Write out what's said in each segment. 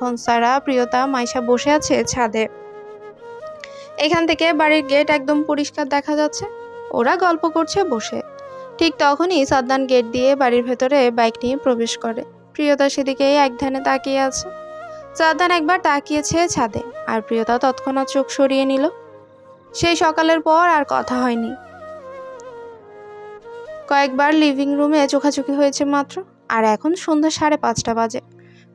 এখন সারা, প্রিয়তা, মাইশা বসে আছে ছাদে। এখান থেকে বাড়ির গেট একদম পরিষ্কার দেখা যাচ্ছে। ওরা গল্প করছে বসে। ঠিক তখনই সাদ্দান গেট দিয়ে বাড়ির ভেতরে বাইক নিয়ে প্রবেশ করে। প্রিয়তা সেদিকেই এক ধ্যানে তাকিয়ে আছে। সাদ্দান একবার তাকিয়েছে ছাদে আর প্রিয়তা তৎক্ষণাৎ চোখ সরিয়ে নিল। সেই সকালের পর আর কথা হয়নি। কয়েকবার লিভিং রুমে চোখাচোখি হয়েছে মাত্র আর এখন সন্ধ্যা সাড়ে পাঁচটা বাজে।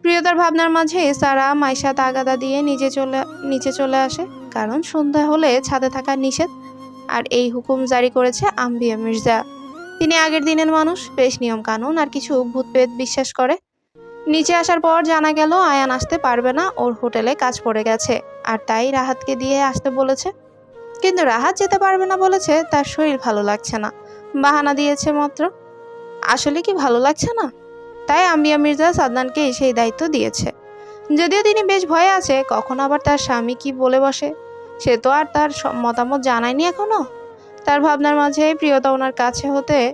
প্রিয়তার ভাবনার মাঝে সারা মাইশা তাগাদা দিয়ে নিচে চলে নিচে চলে আসে, কারণ সন্ধ্যা হলে ছাদে থাকা নিষেধ, আর এই হুকুম জারি করেছে আম্বিয়া মির্জা। তিনি আগের দিনের মানুষ, বেশ নিয়ম কানুন আর কিছু ভূতপ্রেত বিশ্বাস করে। নিচে আসার পর জানা গেল, আয়ান আসতে পারবে না, ওর হোটেলে কাজ পড়ে গেছে, আর তাই রাহাতকে দিয়ে আসতে বলেছে। কিন্তু রাহাত যেতে পারবে না বলেছে, তার শরীর ভালো লাগছে না। বাহানা দিয়েছে মাত্র, আসলে কি ভালো লাগছে না? তাই আম্বিয়া মির্জা সাদনানকে সেই দায়িত্ব দিয়েছে। যদিও তিনি বেশ ভয়ে আছে, কখন আবার তার স্বামী কি বলে বসে? সে তো আর তার মতামত জানায়নি এখনও। তার ভাবনার মাঝে প্রিয়তা ওনার কাছে হতে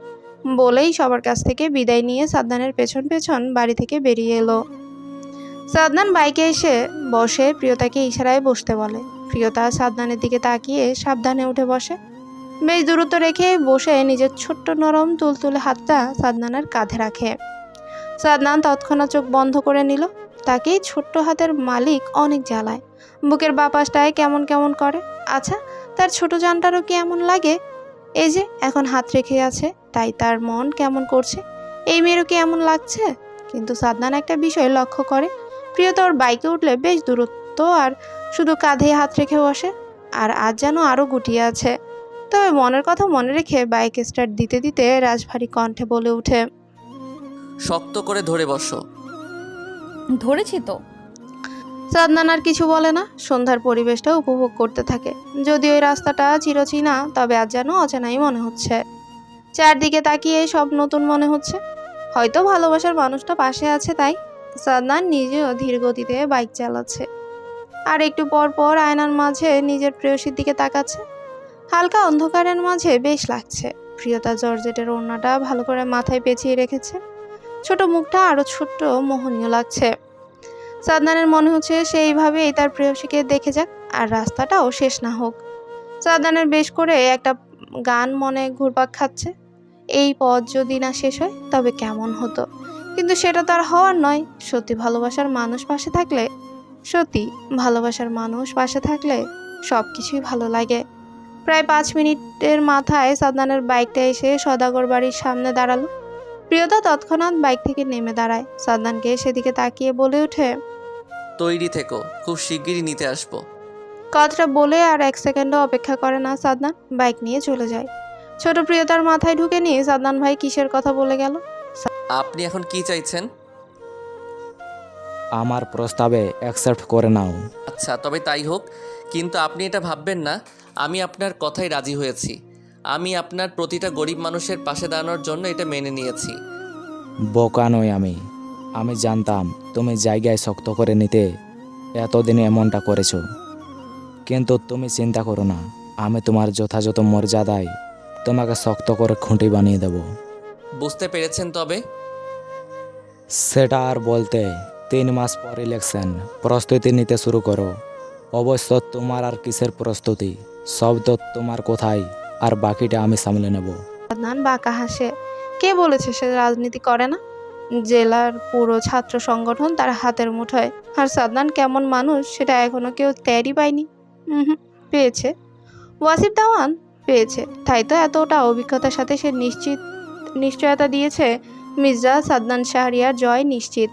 বলেই সবার কাছ থেকে বিদায় নিয়ে সাদনানের পেছন পেছন বাড়ি থেকে বেরিয়ে এলো। সাদনান বাইকে এসে বসে প্রিয়তাকে ইশারায় বসতে বলে। প্রিয়তা সাদনানের দিকে তাকিয়ে সাবধানে উঠে বসে। বেশ দূরত্ব রেখে বসে নিজের ছোট্ট নরম তুলতুলে হাতটা সাদনানের কাঁধে রাখে। সাদনান তৎক্ষণাৎ চোখ বন্ধ করে নিল। তাকেই ছোট্ট হাতের মালিক অনেক জ্বালায়। বুকের বাপাসটায় কেমন কেমন করে। আচ্ছা তার ছোট জানটারও কি এমন লাগে? এই যে, এখন হাত রেখে আছে, তাই তার মন কেমন করছে? এই মেয়েরও কি এমন লাগছে? কিন্তু সাদনান একটা বিষয় লক্ষ্য করে। প্রিয়তা ওর বাইকে উঠলে বেশ দূরত্ব আর শুধু কাঁধে হাত রেখে বসে আর আজ যেন আরও গুটিয়ে আছে। তবে মনের কথা মনে রেখে বাইক স্টার্ট দিতে দিতে রাজভারী কণ্ঠে বলে উঠে শক্ত করে ধরে বসো। ধরেছি তো। সাদনান আর কিছু বলে না। সন্ধ্যার পরিবেশটা উপভোগ করতে থাকে। যদিও এই রাস্তাটা চিরচেনা তবে আজ যেন অচেনাই মনে হচ্ছে। চারদিকে তাকিয়ে সব নতুন মনে হচ্ছে। হয়তো ভালোবাসার মানুষটা পাশে আছে তাই। সাদনান নিজেও ধীর গতিতে বাইক চালাচ্ছে। আর একটু পর পর আয়নার মাঝে নিজের প্রেয়সীর দিকে তাকাচ্ছে। হালকা অন্ধকারের মাঝে বেশ লাগছে। প্রিয়তা জর্জেটের ওড়নাটা ভালো করে মাথায় পেঁচিয়ে রেখেছে। ছোট মুখটা আরও ছোট্ট মোহনীয় লাগছে। সাদনানের মনে হচ্ছে সেইভাবেই তার প্রেয়সীকে দেখে যাক, আর রাস্তাটাও শেষ না হোক। সাদনানের বেশ করে একটা গান মনে ঘুরপাক খাচ্ছে। এই পথ যদি না শেষ হয়, তবে কেমন হতো? কিন্তু সেটা তো আর হওয়ার নয়। সত্যি ভালোবাসার মানুষ পাশে থাকলে, সত্যি ভালোবাসার মানুষ পাশে থাকলে সব কিছুই ভালো লাগে। প্রায় পাঁচ মিনিটের মাথায় সাদনানের বাইকটা এসে সদাগর বাড়ির সামনে দাঁড়াল। প্রিয়তা তৎক্ষণাৎ বাইক থেকে নেমে দাঁড়ায়। সাদনানকে সেদিকে তাকিয়ে বলে ওঠে তৈরি থেকো খুব শিগগিরই নিতে আসব। কথাটা বলে আর এক সেকেন্ডও অপেক্ষা করে না সাদনান বাইক নিয়ে চলে যায়। ছোট প্রিয়তার মাথায় ঢুকে নিয়ে সাদনান ভাই কিসের কথা বলে গেল? আপনি এখন কি চাইছেন? আমার প্রস্তাবে অ্যাকসেপ্ট করে নাও। আচ্ছা তবে তাই হোক কিন্তু আপনি এটা ভাববেন না আমি আপনার কথাই রাজি হয়েছি। আমি আপনার প্রতিটা গরিব মানুষের পাশে দাঁড়ানোর জন্য এটা মেনে নিয়েছি। বোকা নই আমি। আমি জানতাম তুমি জায়গায় শক্ত করে নিতে এতদিনে এমনটা করেছ। কিন্তু তুমি চিন্তা করো না আমি তোমার যথাযথ মর্যাদায় তোমাকে শক্ত করে খুঁটি বানিয়ে দেব। বুঝতে পেরেছেন তবে? সেটা আর বলতে তিন মাস পর ইলেকশন প্রস্তুতি নিতে শুরু করো। অবশ্য তোমার আর কিসের প্রস্তুতি? সব তো তোমার কোথায়? আর বাকিটা আমি সামলে নেব। সাদনান বাঁকা হাসে। কে বলেছে সে রাজনীতি করে না? জেলার পুরো ছাত্র সংগঠন তার হাতের মুঠোয়। আর সাদনান কেমন মানুষ, সেটা এখনও কেউ টেরই পায়নি। হুম, পেয়েছে। ওয়াসিফ দাওয়ান, পেয়েছে। তাই তো এতটা অভিজ্ঞতার সাথে সে নিশ্চিত নিশ্চয়তা দিয়েছে। মির্জা সাদনান শাহরিয়ার জয় নিশ্চিত।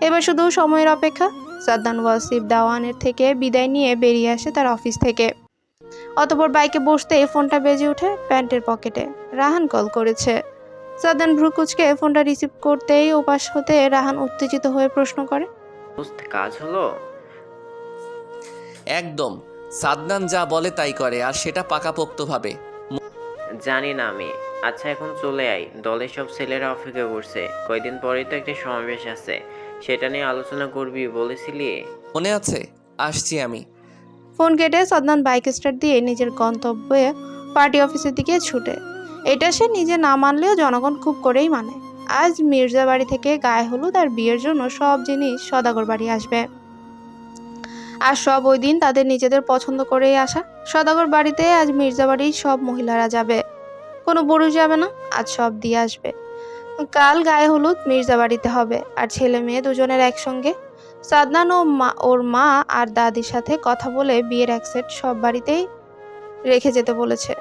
এবার শুধু সময়ের অপেক্ষা। সাদনান, ওয়াসিফ দাওয়ানের থেকে বিদায় নিয়ে বেরিয়ে আসে তার অফিস থেকে। অতপর বাইকে বসতেই ফোনটা বেজে ওঠে প্যান্টের পকেটে। রাহান কল করেছে। সাদান ভ্রুকুচকে ফোনটা রিসিভ করতেই ওপাশ হতে রাহান উত্তেজিত হয়ে প্রশ্ন করে কাজ হলো? একদম। সাদনান যা বলে তাই করে আর সেটা পাকাপোক্তভাবে। জানি না আমি। আচ্ছা এখন চলে আই। দলের সব ছেলেরা অপেক্ষা করছে। কয়দিন পরেই তো একটা সমাবেশ আছে। সেটা নিয়ে আলোচনা করবি বলেছিলি? মনে আছে? আসছি আমি। ফোন কেটে সদনান বাইক স্টার্ট দিয়ে নিজের গন্তব্যে পার্টি অফিসের দিকে ছুটে। এটা সে নিজে না মানলেও জনগণ খুব করেই মানে। আজ মির্জা বাড়ি থেকে গায়ে হলুদ আর বিয়ের জন্য সব জিনিস সদাগর বাড়ি আসবে। আর সব ওই দিন তাদের নিজেদের পছন্দ করেই আসা। সদাগর বাড়িতে আজ মির্জা বাড়ির সব মহিলারা যাবে। কোনো পুরুষ যাবে না, আজ সব দিয়ে আসবে। কাল গায়ে হলুদ মির্জা বাড়িতে হবে, আর ছেলে মেয়ে দুজনের একসঙ্গে। সাদনান ও মা, ওর মা আর দাদির সাথে কথা বলে বিয়ের এক সেট সব বাড়িতেই রেখে যেতে বলেছে।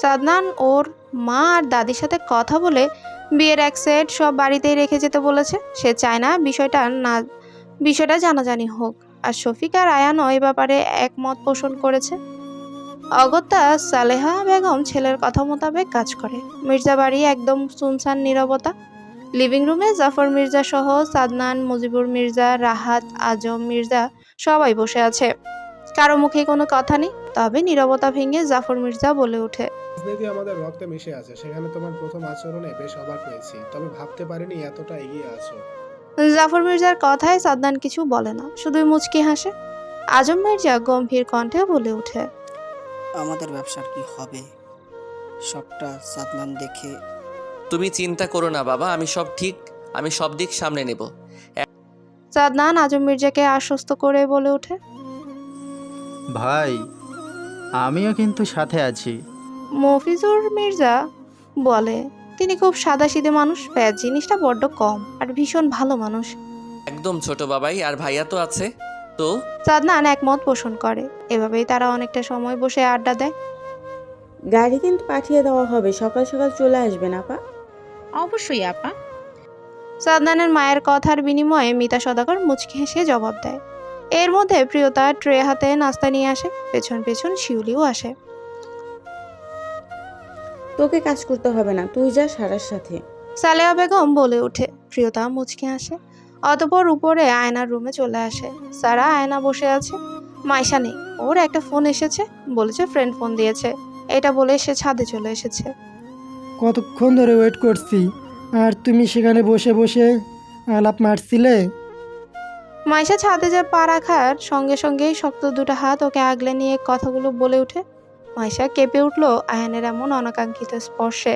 সাদনান, ওর মা আর দাদির সাথে কথা বলে বিয়ের এক সেট সব বাড়িতেই রেখে যেতে বলেছে। সে চায় না বিষয়টা না, বিষয়টা জানাজানি হোক। আর শফিক আর আয়ানও এই ব্যাপারে একমত পোষণ করেছে। অগত্যা সালেহা বেগম ছেলের কথা মোতাবেক কাজ করে। মির্জা বাড়ি একদম সুনসান নীরবতা। লিভিং রুমে জাফর মির্জা সহ সাদনান মুজিবুর মির্জা রাহাত আজম মির্জা সবাই বসে আছে। কারও মুখে কোনো কথা নেই তবে নীরবতা ভেঙে জাফর মির্জা বলে ওঠে। রাজনীতি আমাদের রক্তে মিশে আছে সেখানে তোমার প্রথম আচরণে বেশ অবাক হয়েছি তবে ভাবতে পারিনি এতটা এগিয়ে আছো। জাফর মির্জার কথায় সাদনান কিছু বলে না শুধুই মুচকি হাসে। আজম মির্জা গম্ভীর কণ্ঠে বলে ওঠে। আমাদের ব্যবসার কি হবে? সবটা সাদমান দেখে তুমি চিন্তা করো না বাবা আমি সব ঠিক আমি সব দিক সামনে নেব। সাদনান আজম মির্জাকে আশ্বস্ত করে বলে ওঠে। ভাই আমিও কিন্তু সাথে আছি। মফিজুর মির্জা বলে তিনি খুব সাদাসিধে মানুষ প্যাজ জিনিসটা বড্ড কম আর ভীষণ ভালো মানুষ। একদম ছোট বাবাই আর ভাইয়া তো আছে। তো? সাদনান একমত পোষণ করে। এভাবেই তারা অনেকটা সময় বসে আড্ডা দেয়। গাড়ি কিন্তু পাঠিয়ে দেওয়া হবে সকাল সকাল চলে আসবেন আপা। অবশ্যই আপা। সাদনানের মায়ের কথার বিনিময়ে মিতা সদাগর মুচকি হেসে জবাব দেয়। এর মধ্যে প্রিয়তা ট্রে হাতে নাস্তা নিয়ে আসে পেছন পেছন শিউলিও আসে। তোকে কাজ করতে হবে না তুই যা সারার সাথে। সালেহা বেগম বলে ওঠে প্রিয়তা মুচকি আসে অতপর উপরে আয়নার রুমে চলে আসে। সারা আয়না বসে আছে। মাইশা নেই ওর একটা ফোন এসেছে বলেছে ফ্রেন্ড ফোন দিয়েছে। এটা বলে সে ছাদে চলে এসেছে। কতক্ষণ ধরে ওয়েট করছি? আর তুমি সেখানে বসে বসে আলাপ মারছিলে? মাইশা ছাদে যে পা রাখার সঙ্গে সঙ্গেই শক্ত দুটো হাত ওকে আগলে নিয়ে কথাগুলো বলে ওঠে মাইশা কেঁপে উঠল আয়নের এমন অনাকাঙ্ক্ষিত স্পর্শে।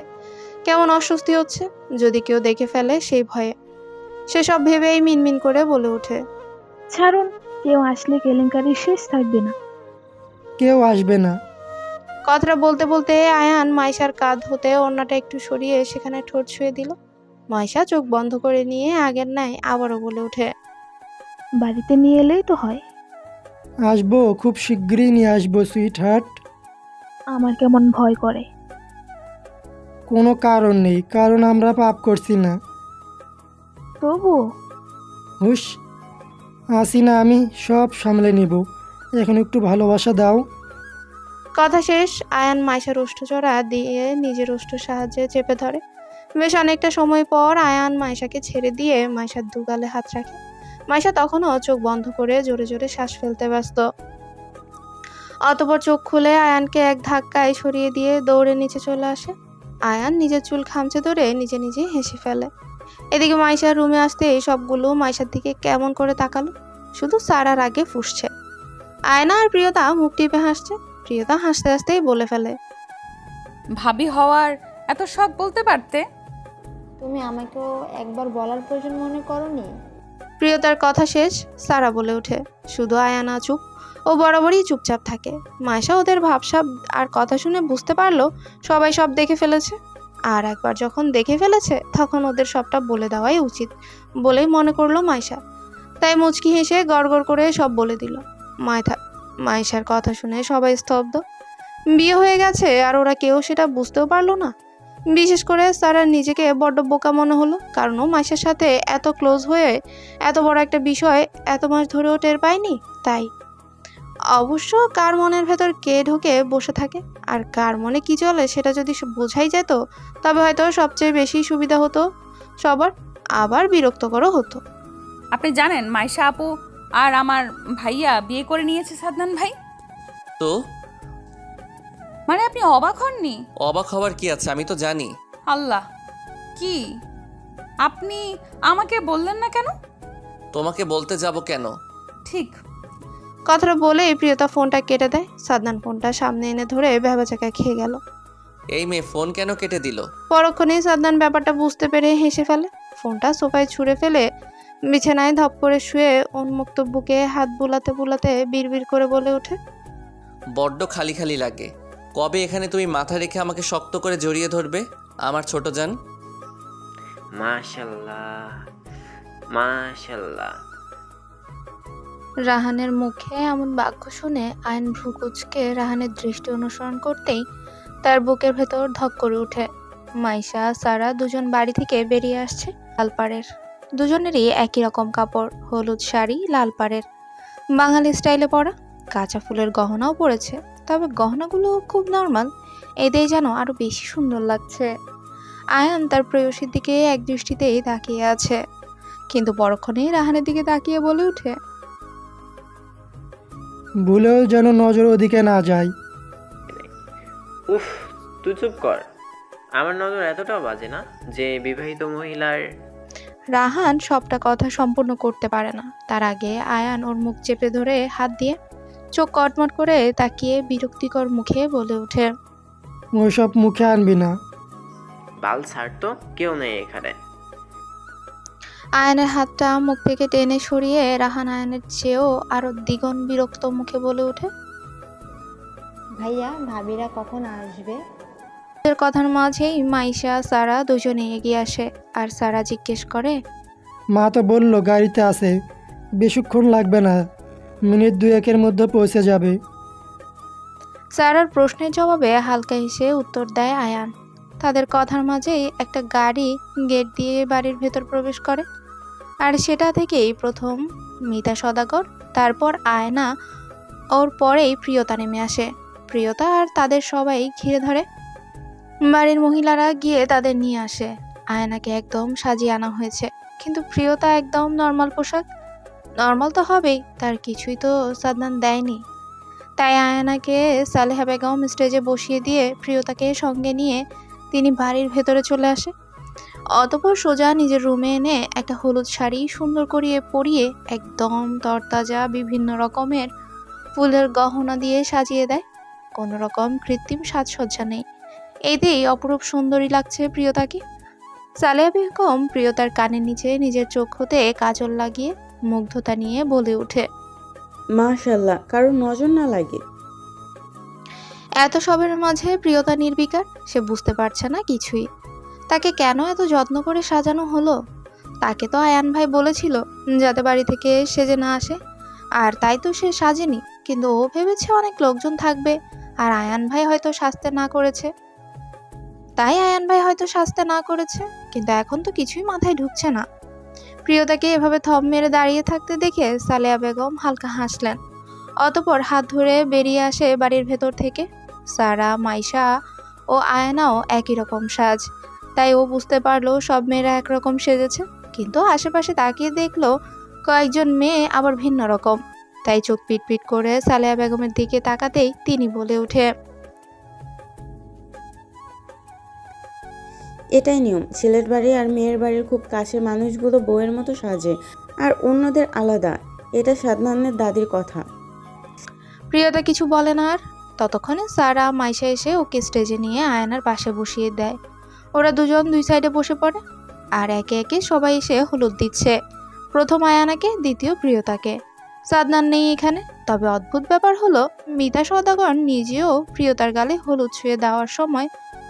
কেমন অস্বস্তি হচ্ছে যদি কেউ দেখে ফেলে সেই ভয়ে। সেসব ভেবেই মিনমিন করে বলে ওঠে ছাড়ুন কেউ আসলে কেলেঙ্কারি শেষ থাকবে না। কেউ আসবে না। কথাটা বলতে বলতে আয়ান মাইশার কাঁধ হতে অন্যটা একটু সরিয়ে সেখানে ঠোঁট ছুঁয়ে দিল। মাইশা চোখ বন্ধ করে নিয়ে আগের ন্যায় আবারও বলে ওঠে বাড়িতে নিয়ে এলেই তো হয়। আসব খুব শীঘ্রই নিয়ে আসব সুইট হার্ট আমার কেমন ভয় করে। কোনো কারণ নেই কারণ আমরা পাপ করছি না। তবু? হুশ আসি না আমি সব সামলে নিব। এখন একটু ভালোবাসা দাও। কথা শেষ। আয়ান মাইশার ওষ্ঠচড়া দিয়ে নিজের ওষ্ঠ সাহায্যে চেপে ধরে। বেশ অনেকটা সময় পর আয়ান মাইশাকে ছেড়ে দিয়ে মাইশার দুগালে হাত রাখে। মাইশা তখনও চোখ বন্ধ করে জোরে জোরে শ্বাস ফেলতে ব্যস্ত। অতপর চোখ খুলে আয়ানকে এক ধাক্কায় সরিয়ে দিয়ে দৌড়ে নিচে চলে আসে। আয়ান নিজের চুল খামচে ধরে নিজে নিজে হেসে ফেলে। এদিকে মাইশার রুমে আসতে এই সবগুলো মাইশার দিকে কেমন করে তাকালো। শুধু সারার আগে ফুসছে। আয়না আর প্রিয়তা মুখ টিপে হাসছে। প্রিয়তা হাসতে হাসতেই বলে ফেলে। ভাবি হওয়ার এত শখ বলতে পারতে? তুমি আমাকেও একবার বলার প্রয়োজন মনে করনি? প্রিয়তার কথা শেষ সারা বলে ওঠে। শুধু আয়ানা চুপ। ও বরাবরই চুপচাপ থাকে। মায়েশা ওদের ভাবসাব আর কথা শুনে বুঝতে পারল সবাই সব দেখে ফেলেছে। আর একবার যখন দেখে ফেলেছে তখন ওদের সবটা বলে দেওয়াই উচিত বলেই মনে করল মাইশা তাই মুচকি হেসে গড়গড় করে সব বলে দিল। মায়থা মাইশার কথা শুনে সবাই স্তব্ধ। বিয়ে হয়ে গেছে আর ওরা কেউ সেটা বুঝতেও পারল না। বিশেষ করে সারা নিজেকে বড্ড বোকা মনে হলো, কারণ ও মাইশার সাথে এত ক্লোজ হয়ে এত বড় একটা বিষয় এত মাস ধরেও টের পায়নি, তাই। অবশ্য কার মনের ভেতর কে ঢুকে বসে থাকে আর কার মনে কি চলে সেটা যদি বোঝাই যেত, তবে হয়তো সবচেয়ে বেশি সুবিধা হতো। সবার আবার বিরক্তকরও হতো। আপনি জানেন মাইশা আপু আর আমার ভাইয়া বিয়ে করে নিয়েছে সাদনান ভাই। তো? মানে আপনি অবাক হননি? অবাক হওয়ার কি আছে? আমি তো জানি। আল্লাহ কি? আপনি আমাকে বললেন না কেন? তোমাকে বলতে যাব কেন? ঠিক। কথাটা বলে প্রিয়তা ফোনটা কেটে দেয়। সাদনান ফোনটা সামনে এনে ধরে ভেবাচাকা খেয়ে গেল। এই মেয়ে ফোন কেন কেটে দিল? পরক্ষণেই সাদনান ব্যাপারটা বুঝতে পেরে হেসে ফেলে। ফোনটা সোফায় ছুঁড়ে ফেলে বিছানায় ধপ করে শুয়ে উন্মুক্ত বুকে হাত বুলাতে বুলাতে বিড়বিড় করে বলে ওঠে। বড্ড খালি খালি লাগে। কবে এখানে তুমি মাথা রেখে আমাকে শক্ত করে জড়িয়ে ধরবে আমার ছোট যান মাশাল্লাহ মাশাল্লাহ। রাহানের মুখে এমন বাক্য শুনে আয়ন ভ্রুকুচকে রাহানের দৃষ্টি অনুসরণ করতেই তার বুকের ভেতর ধক করে ওঠে। মাইশা সারা দুজন বাড়ি থেকে বেরিয়ে আসছে লালপাড়ের দুজনেরই একই রকম কাপড় হলুদ শাড়ি লাল পাড়ের। বাঙালি স্টাইলে পরা কাঁচা ফুলের গহনাও পড়েছে তবে গহনাগুলো খুব নর্মাল এতেই যেন আরও বেশি সুন্দর লাগছে। আয়ান তার প্রেয়সীর দিকে এক দৃষ্টিতেই তাকিয়ে আছে। কিন্তু পরক্ষণেই রাহানের দিকে তাকিয়ে বলে ওঠে ভুলেও যেন নজর ওদিকে না যায়। উফ তুই চুপ কর। আমার নজর এতটাও বাজে না যে বিবাহিত মহিলার রাহান সবটা কথা সম্পূর্ণ করতে পারে না। তার আগে আয়ান ওর মুখ চেপে ধরে হাত দিয়ে চোখ কটমট করে তাকিয়ে বিরক্তিকর মুখে বলে ওঠে ওইসব মুখে আনবি না। বাল ছাড় তো কেউ নেই এখানে। আয়ানের হাতটা মুখ থেকে টেনে সরিয়ে রাহান আয়ানের চেয়েও আরও দ্বিগুণ বিরক্ত মুখে বলে ওঠে ভাইয়া ভাবিরা কখন আসবে? এর কথার মাঝেই মাইশা সারা দুজনে এগিয়ে আসে আর সারা জিজ্ঞেস করে মা তো বলল গাড়িতে আছে বেশিক্ষণ লাগবে না মিনিট দুয়েকের মধ্যে পৌঁছে যাবে। সারার প্রশ্নের জবাবে হালকা হেসে উত্তর দেয় আয়ান। তাদের কথার মাঝেই একটা গাড়ি গেট দিয়ে বাড়ির ভেতর প্রবেশ করে। আর সেটা থেকেই প্রথম মিতা সদাগর তারপর আয়না ওর পরেই প্রিয়তা নেমে আসে। প্রিয়তা আর তাদের সবাই ঘিরে ধরে। বাড়ির মহিলারা গিয়ে তাদের নিয়ে আসে। আয়নাকে একদম সাজিয়ে আনা হয়েছে। কিন্তু প্রিয়তা একদম নর্মাল পোশাক। নর্মাল তো হবেই, তার কিছুই তো সাদনান দেয়নি। তাই আয়নাকে সালেহা বেগম স্টেজে বসিয়ে দিয়ে প্রিয়তাকে সঙ্গে নিয়ে তিনি বাড়ির ভেতরে চলে আসে। অতপর সোজা নিজের রুমে এনে একটা হলুদ শাড়ি সুন্দর করিয়ে পরিয়ে একদম তরতাজা বিভিন্ন রকমের ফুলের গহনা দিয়ে সাজিয়ে দেয়। কোনো রকম কৃত্রিম সাজসজ্জা নেই। এতেই অপরূপ সুন্দরী লাগছে প্রিয়তাকে। সালেহা বেগম প্রিয়তার কানের নিচে নিজের চোখ হতে কাজল লাগিয়ে মুগ্ধতা নিয়ে বলে ওঠে মাশাল্লাহ কারও নজর না লাগে। এত সবের মাঝে প্রিয়তা নির্বিকার সে বুঝতে পারছে না কিছুই। তাকে কেন এত যত্ন করে সাজানো হলো? তাকে তো আয়ান ভাই বলেছিল যাতে বাড়ি থেকে সেজে না আসে। আর তাই তো সে সাজেনি কিন্তু ও ভেবেছে অনেক লোকজন থাকবে আর আয়ান ভাই হয়তো সাজতে না করেছে। তাই আয়ান ভাই হয়তো সাজতে না করেছে, কিন্তু এখন তো কিছুই মাথায় ঢুকছে না। প্রিয়তাকে এভাবে থম মেরে দাঁড়িয়ে থাকতে দেখে সালেয়া বেগম হালকা হাসলেন। অতপর হাত ধরে বেরিয়ে আসে বাড়ির ভেতর থেকে। সারা, মাইশা ও আয়নাও একই রকম সাজ। তাই ও বুঝতে পারল সব মেয়েরা একরকম সেজেছে, কিন্তু আশেপাশে তাকিয়ে দেখল কয়েকজন মেয়ে আবার ভিন্ন রকম। তাই চোখ পিটপিট করে সালেয়া বেগমের দিকে তাকাতেই তিনি বলে ওঠে এটাই নিয়ম। ছেলের বাড়ি আর মেয়ের বাড়ির খুব কাছের মানুষগুলো বউয়ের মতো সাজে। আর অন্যদের আলাদা। এটা সাদনানের দাদির কথা। প্রিয়তা কিছু বলে না আর। ততক্ষণে সারা মাইশা এসে ওকে স্টেজে নিয়ে আয়নার পাশে বসিয়ে দেয়। ওরা দুজন দুই সাইডে বসে পড়ে। আর একে একে সবাই এসে হলুদ দিচ্ছে। প্রথম আয়ানাকে, দ্বিতীয় প্রিয়তাকে। সাদনান নেই এখানে। তবে অদ্ভুত ব্যাপার হলো, মিতা সদাগর নিজেও প্রিয়তার গালে হলুদ ছুঁয়ে দেওয়ার সময়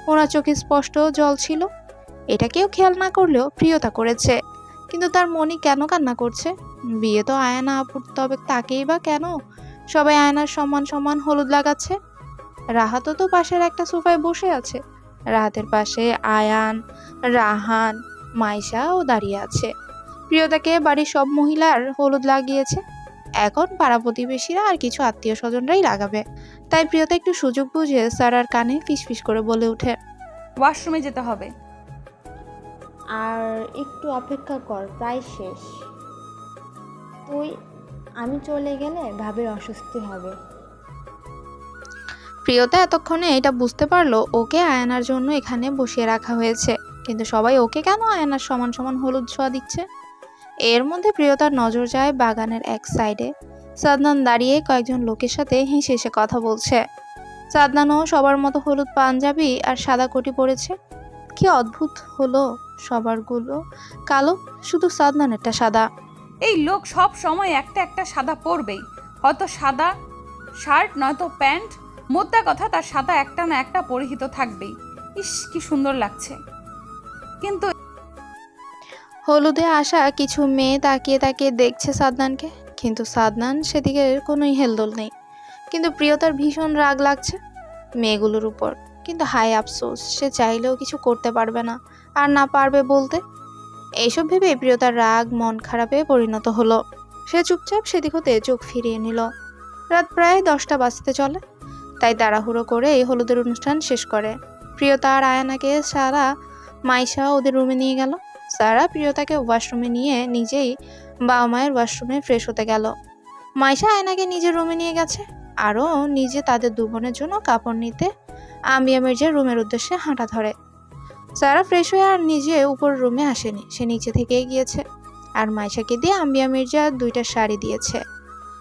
ওনার চোখে স্পষ্ট জল ছিল। এটা কেউ খেয়াল না করলেও প্রিয়তা করেছে। কিন্তু তার মনি কেন কান্না করছে? বিয়ে তো আয়না আপুর, তবে তাকেই বা কেন? সবাই আয়নার সমান সমান হলুদ লাগাচ্ছে। রাহাতও তো পাশের একটা সোফায় বসে আছে। রাহাতের পাশে আয়ান, রাহান মাইশা ও দাঁড়িয়ে আছে। প্রিয়তাকে বাড়ির সব মহিলার হলুদ লাগিয়েছে। এখন পাড়া প্রতিবেশীরা আর কিছু আত্মীয় স্বজনরাই লাগাবে। তাই প্রিয়তা একটু সুযোগ বুঝে সারার কানে ফিসফিস করে বলে ওঠে। ওয়াশরুমে যেতে হবে। আর একটু অপেক্ষা কর প্রায় শেষ। তুই আমি চলে গেলে ভাবের অস্বস্তি হবে। প্রিয়তা এতক্ষণে এটা বুঝতে পারল ওকে আয়নার জন্য এখানে বসিয়ে রাখা হয়েছে। কিন্তু সবাই ওকে কেন আয়নার সমান সমান হলুদ ছোঁয়া দিচ্ছে? এর মধ্যে প্রিয়তার নজর যায় বাগানের এক সাইডে। সাদনান দাঁড়িয়ে কয়েকজন লোকের সাথে হেসে হেসে কথা বলছে। সাদনানও সবার মতো হলুদ পাঞ্জাবি আর সাদা কোটি পরেছে। কি অদ্ভুত হলো সবারগুলো। কালো, শুধু সাদনানেরটা সাদা। এই লোক সব সময় একটা একটা সাদা পরবেই। হয়তো সাদা শার্ট, নয়তো প্যান্ট। মোদ্দা কথা তার সাদা একটা না একটা পরিহিত থাকবেই। ইস, কি সুন্দর লাগছে। কিন্তু হলুদে আসা কিছু মেয়ে তাকিয়ে তাকিয়ে দেখছে সাদনানকে। কিন্তু সাদনান সেদিকে কোনোই হেলদোল নেই। কিন্তু প্রিয়তার ভীষণ রাগ লাগছে মেয়েগুলোর উপর। কিন্তু হাই আফসোস, সে চাইলেও কিছু করতে পারবে না, আর না পারবে বলতে। এইসব ভেবে প্রিয়তার রাগ, মন খারাপে পরিণত হলো। সে চুপচাপ সেদিক হতে চোখ ফিরিয়ে নিল। রাত প্রায় দশটা বাজতে চলে, তাই তাড়াহুড়ো করে এই হলুদের অনুষ্ঠান শেষ করে। প্রিয়তা আর আয়ানাকে সারা মাইশা ওদের রুমে নিয়ে গেল। সারা প্রিয়তাকে ওয়াশরুমে নিয়ে নিজেই বাবা মায়ের ওয়াশরুমে ফ্রেশ হতে গেল। মাইশা আয়নাকে নিজের রুমে নিয়ে গেছে। আরও নিজে তাদের দু বোনের জন্য কাপড় নিতে আম্বিয়া মির্জার রুমের উদ্দেশ্যে হাঁটা ধরে। সারা ফ্রেশ হয়ে আর নিজে উপর রুমে আসেনি, সে নিচে থেকেই গিয়েছে। আর মাইশাকে দিয়ে আম্বিয়া মির্জা দুইটা শাড়ি দিয়েছে।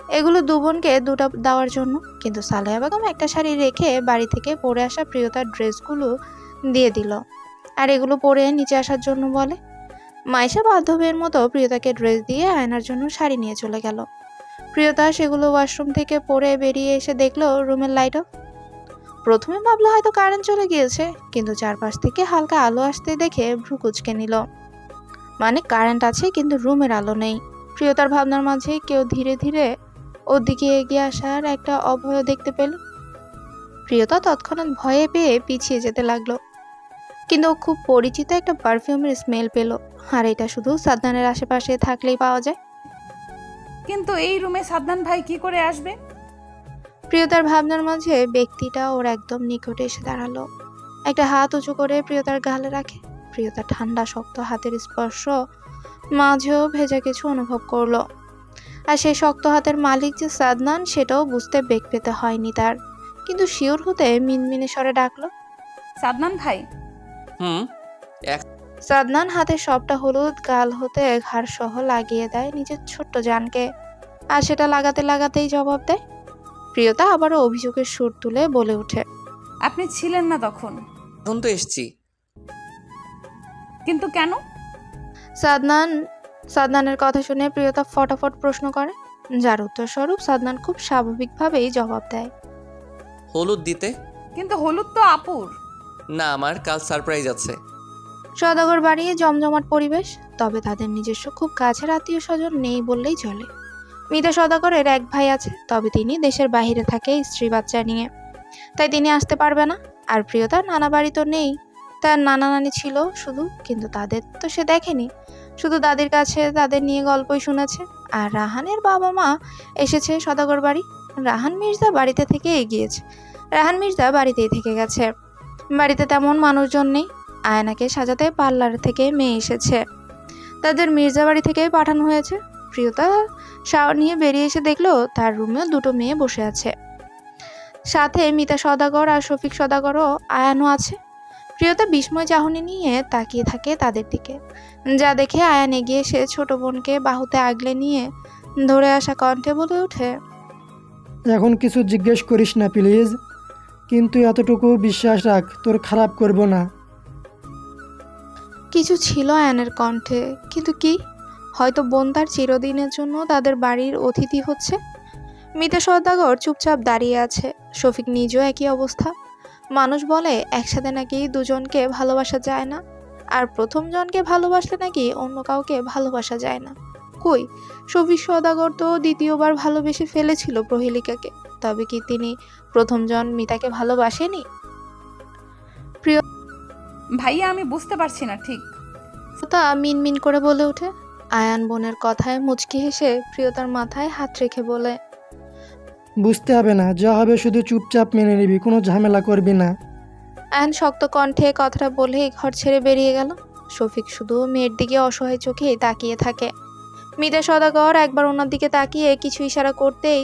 এগুলো দু বোনকে দুটো দেওয়ার জন্য। কিন্তু সালেহা বেগম একটা শাড়ি রেখে বাড়ি থেকে পরে আসা প্রিয়তার ড্রেসগুলো দিয়ে দিল। আর এগুলো পরে নিচে আসার জন্য বলে। মাইশা বান্ধবীর মতো প্রিয়তাকে ড্রেস দিয়ে আয়নার জন্য শাড়ি নিয়ে চলে গেল। প্রিয়তা সেগুলো ওয়াশরুম থেকে পরে বেরিয়ে এসে দেখল রুমের লাইট অফ প্রথমে ভাবলো হয়তো কারেন্ট চলে গিয়েছে, কিন্তু চারপাশ থেকে হালকা আলো আসতে দেখে ভ্রু কুচকে নিল। মানে কারেন্ট আছে, কিন্তু রুমের আলো নেই। প্রিয়তার ভাবনার মাঝে কেউ ধীরে ধীরে ওর দিকে এগিয়ে আসার একটা অভয় দেখতে পেল। প্রিয়তা তৎক্ষণাৎ ভয়ে পেয়ে পিছিয়ে যেতে লাগল। কিন্তু ও খুব পরিচিত একটা পারফিউমের স্মেল পেল। আর এটা শুধু সাদনানের আশেপাশে থাকলেই পাওয়া যায়। কিন্তু এই রুমে সাদনান ভাই কি করে আসবে? প্রিয়তার ভাবনার মাঝে ব্যক্তিটা ওর একদম নিকটে এসে দাঁড়াল। একটা হাত উঁচু করে প্রিয়তার গালে রাখে। প্রিয়তা ঠান্ডা শক্ত হাতের স্পর্শ মাঝেও ভেজা কিছু অনুভব করল। আর সেই শক্ত হাতের মালিক যে সাদনান সেটাও বুঝতে বেগ পেতে হয়নি তার। কিন্তু শিওর হতে মিনমিনে স্বরে ডাকলো সাদনান ভাই হুম। সাদনান হাতে সবটা হলুদ গাল হতে ঘাড় সহ লাগিয়ে দেয় নিজের ছোট্ট জানকে। আর সেটা লাগাতে লাগাতেই জবাব দেয়। প্রিয়তা আবারও অভিযোগের সুর তুলে বলে ওঠে আপনি ছিলেন না তখন। এখন তো এসছি। কিন্তু কেন? সাদনান সাদনানের কথা শুনে প্রিয়তা ফটাফট প্রশ্ন করে। যার উত্তর স্বরূপ সাদনান খুব স্বাভাবিকভাবেই জবাব দেয় হলুদ দিতে? কিন্তু হলুদ তো আপুর। না, আমার কাল সারপ্রাইজ আছে। সদাগর বাড়িয়ে জমজমাট পরিবেশ, তবে তাদের নিজস্ব খুব কাছের আত্মীয় স্বজন নেই বললেই চলে। মিতা সদাগরের এক ভাই আছে, তবে তিনি দেশের বাইরে থাকে স্ত্রী বাচ্চা নিয়ে। তাই তিনি আসতে পারবে না, আর প্রিয়তার নানা বাড়ি তো নেই। তার নানা নানি ছিল শুধু, কিন্তু তাদের তো সে দেখেনি। শুধু দাদির কাছে তাদের নিয়ে গল্পই শুনেছে, আর রাহানের বাবা মা এসেছে সদাগর বাড়ি। রাহান মির্জা বাড়িতে থেকে এগিয়েছে। রাহান মির্জা বাড়িতেই থেকে গেছে। বাড়িতে তেমন মানুষজন নেই। আয়নাকে সাজাতে পার্লার থেকে মেয়ে এসেছে। তাদের মির্জা বাড়ি থেকেই পাঠানো হয়েছে। প্রিয়তা শাওয়ার নিয়ে বেরিয়ে এসে দেখল তার রুমেও দুটো মেয়ে বসে আছে। সাথে মিতা সদাগর আর শফিক সদাগরও আয়ানও আছে। প্রিয়তা বিস্ময় চাহনি নিয়ে তাকিয়ে থাকে তাদের দিকে। যা দেখে আয়ান এগিয়ে এসে ছোট বোনকে বাহুতে আগলে নিয়ে ধরে আসা কণ্ঠে বলে ওঠে, এখন কিছু জিজ্ঞেস করিস না, প্লিজ। কিন্তু এতটুকু বিশ্বাস রাখ, তোর খারাপ করব না। কিছু ছিল আয়ানের কণ্ঠে, কিন্তু কি? হয়তো বোন তার চিরদিনের জন্য তাদের বাড়ির অতিথি হচ্ছে? মিতা সদাগর চুপচাপ দাঁড়িয়ে আছে, শফিক নিজেও একই অবস্থা। মানুষ বলে, একসাথে নাকি দুজনকে ভালোবাসা যায় না, আর প্রথম জনকে ভালোবাসলে নাকি অন্য কাউকে ভালোবাসা যায় না। কই? শফিক সদাগর তো দ্বিতীয়বার ভালোবেসে ফেলেছিল প্রহেলিকাকে। তবে কি তিনি প্রথমজন মিতাকে ভালোবাসেনি? প্রিয় ভাইয়া আমি বুঝতে পারছি না ঠিক। তা মিনমিন করে বলে ওঠে। আয়ান বোনের কথায় মুচকি হেসে প্রিয়তার মাথায় হাত রেখে বলে বুঝতে হবে না যা হবে শুধু চুপচাপ মেনে নিবি কোনো ঝামেলা করবি না। আয়ান শক্ত কণ্ঠে কথাটা বলেই ঘর ছেড়ে বেরিয়ে গেল। শফিক শুধু মেয়ের দিকে অসহায় চোখেই তাকিয়ে থাকে। মিতা সদাগর একবার ওনার দিকে তাকিয়ে কিছু ইশারা করতেই